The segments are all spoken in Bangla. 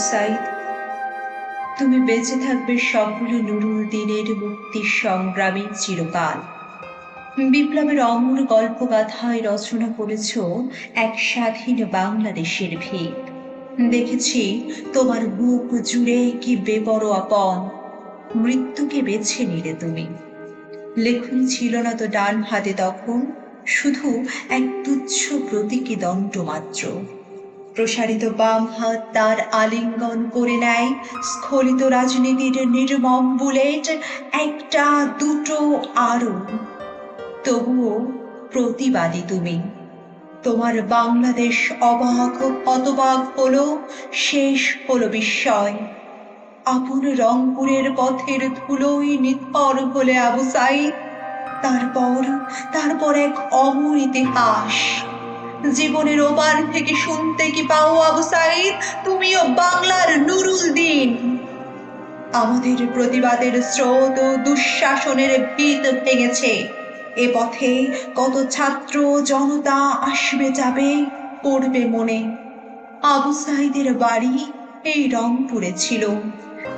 আউসাইদ তুমি বেঁচে থাকবে সকল নুরুল দিনের মুক্তির সংগ্রামে চিরকাল। বিপ্লবের অমর গল্পগাথায় রচনা করেছ এক স্বাধীন বাংলাদেশের ভিত দেখেছি তোমার বুক জুড়ে কি বেপরোয়াপন মৃত্যুকে বেছে নিলে তুমি। লেখনী ছিল না তো ডান হাতে তখন, শুধু এক তুচ্ছ প্রতীকী দণ্ড মাত্র প্রসারিত বাম হাত তার আলিঙ্গন করে নেয়। স্খলিত রাজনীতির নির্মম বুলেট, একটা, দুটো আরও। তবুও প্রতিবাদী তুমি। তোমার বাংলাদেশ অবাক হতবাক হলো, শেষ হলো বিস্ময়। আপন রংপুরের পথের ধুলোই নিথর হলে আবু সাইদ। তারপর তারপর এক অমর ইতিহাস। জীবনের ওপার থেকে শুনতে কি পাও আবু সাইদ? তুমিও বাংলার নুরুল দিন। আমাদের প্রতিবাদের স্রোত ও দুঃশাসনের ভিত ভেঙেছে। এ পথে কত ছাত্র জনতা আসবে যাবে, পড়বে মনে। আবু সাইদের বাড়ি এই রংপুরে ছিল।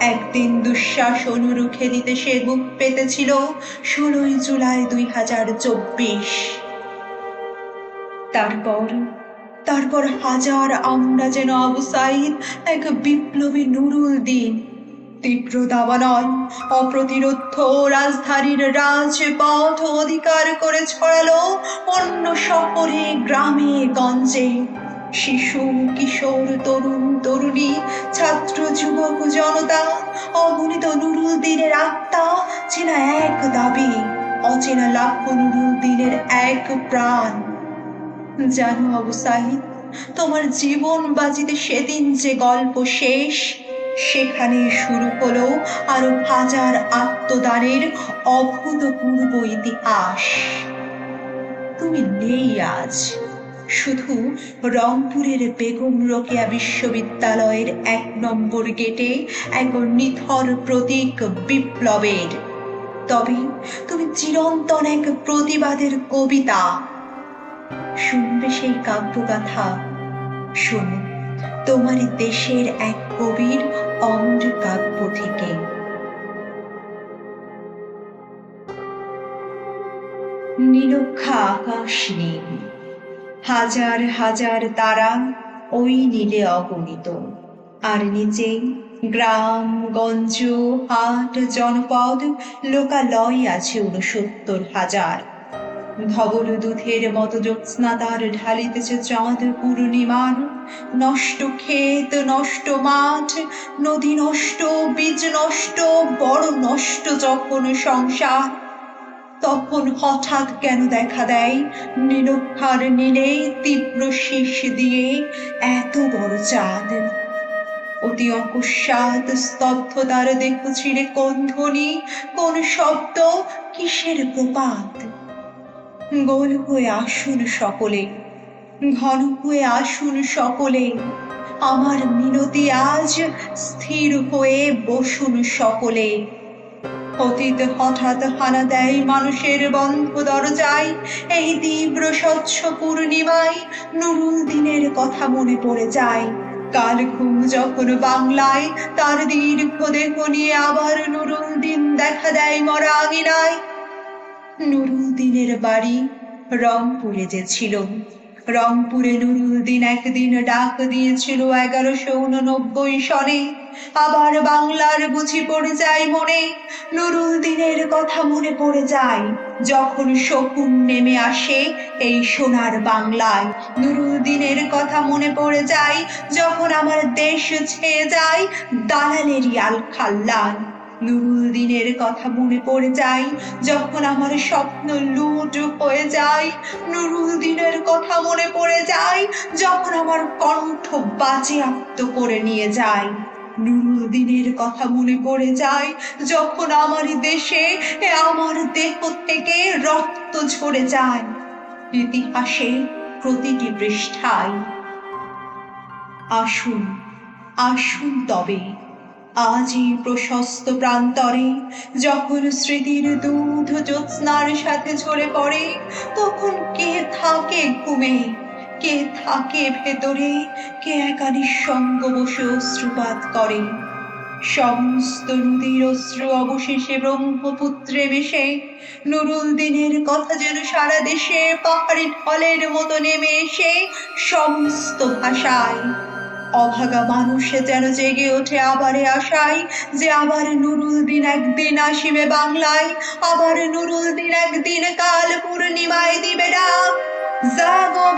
একদিন দুঃশাসন রুখে দিতে সে বুক পেতেছিল ষোলোই জুলাই দুই হাজার চব্বিশ। তারপর তারপর হাজার আমরা যেন আবু সাইদ এক বিপ্লবী নুরুল দিন, তীব্র দাবানল অপ্রতিরোধ রাজধানীর রাজপথ অধিকার করে ছড়ালো অন্য শহরে, গ্রামে, গঞ্জে। শিশু, কিশোর, তরুণ, তরুণী, ছাত্র, যুবক, জনতা, অগণিত নুরুল দিনের আত্মা চেনা এক দাবি, অচেনা লাখ নুরুল দিনের এক প্রাণ। জানো আবু সাহিদ তোমার জীবন বাজিতে সেদিন যে গল্প শেষ, সেখানে শুরু হলো আরও হাজার আত্মদানের অভূতপূর্ব ইতিহাস। তুমি নেই আজ। শুধু রংপুরের বেগম রোকেয়া বিশ্ববিদ্যালয়ের এক নম্বর গেটে এক নিথর প্রতীক বিপ্লবের। তবে তুমি চিরন্তন এক প্রতিবাদের কবিতা শুনবে সেই কাব্যগাথা। শোনো, তোমার দেশের এক কবির অমর কাব্য থেকে। নীলক্ষা আকাশ নীল, হাজার হাজার তারা ওই নীলে অগণিত। আর নিচে গ্রাম, গঞ্জ, হাট, জনপদ, লোকালয় আছে উনসত্তর হাজার। ধবল দুধের মতো জ্যোৎস্না তার ঢালিতেছে চাঁদ পূর্ণিমার। নষ্ট ক্ষেত, নষ্ট মাঠ, নদী নষ্ট, বীজ নষ্ট, বড় নষ্ট যখন সংসার, তখন হঠাৎ কেন দেখা দেয়? নীলক্ষার নীলে তীব্র শীষ দিয়ে এত বড় চাঁদ। অতি অকস্মাৎ স্তব্ধতার দেহ ছিঁড়ে কোন ধ্বনি কোন শব্দ কিসের প্রপাত? গোল হয়ে আসুন সকলে, ঘন হয়ে আসুন সকলে, আমার মিনতি আজ স্থির হয়ে বসুন সকলে। অতীত হঠাৎ হানা দেয় মানুষের বন্ধ দরজায়, এই তীব্র স্বচ্ছ পূর্ণিমায় নুরুল দিনের কথা মনে পড়ে যায়। কাল ঘুম যখন বাংলায়, তার দীর্ঘ দেহ নিয়ে আবার নুরুল দিন দেখা দেয় মরা আঙিনায় নুরুল দিনের বাড়ি রংপুরে যে ছিল। রংপুরে নুরুল দিন একদিন ডাক দিয়েছিল এগারোশো উননব্বই সনে। আবার বাংলার বুঝি পড়ে যায় মনে। নুরুল দিনের কথা মনে পড়ে যায়। যখন শকুন নেমে আসে এই সোনার বাংলায়। নুরুল দিনের কথা মনে পড়ে যায়। যখন আমার দেশ ছেয়ে যায় দালালেরই আল খাল্লায় নুরুল দিনের কথা মনে পড়ে যায়, যখন আমার স্বপ্ন লুট হয়ে যায়। নুরুল দিনের কথা মনে পড়ে যায়, যখন আমার কণ্ঠ বাজেয়াপ্ত করে নিয়ে যায়। নুরুল দিনের কথা মনে পড়ে যায়, যখন আমার দেশে আমার দেহ থেকে রক্ত ঝরে যায়। ইতিহাসে প্রতিটি পৃষ্ঠায়। আসুন আসুন তবে আজ এই প্রশস্ত প্রান্তরে যখন স্মৃতির দুধ জ্যোৎস্নার সাথে ঝরে পড়ে, তখন কে থাকে ঘুমে? কে থাকে ভেতরে? কে একা নিঃসঙ্গ বসে অশ্রুপাত করে? সমস্ত নদীর অশ্রু অবশেষে ব্রহ্মপুত্রে মিশে নুরুল দিনের কথা যেন সারা দেশে পাহাড়ি ঢলের মতো নেমে এসে সমস্ত ভাষায় অভাগা মানুষে যেন জেগে ওঠে আবারে আশায় যে আবার নুরুল দিন একদিন আসিবে বাংলায়, আবার নুরুল দিন একদিন কাল পূর্ণিমায় দিবে ডাক। জাগো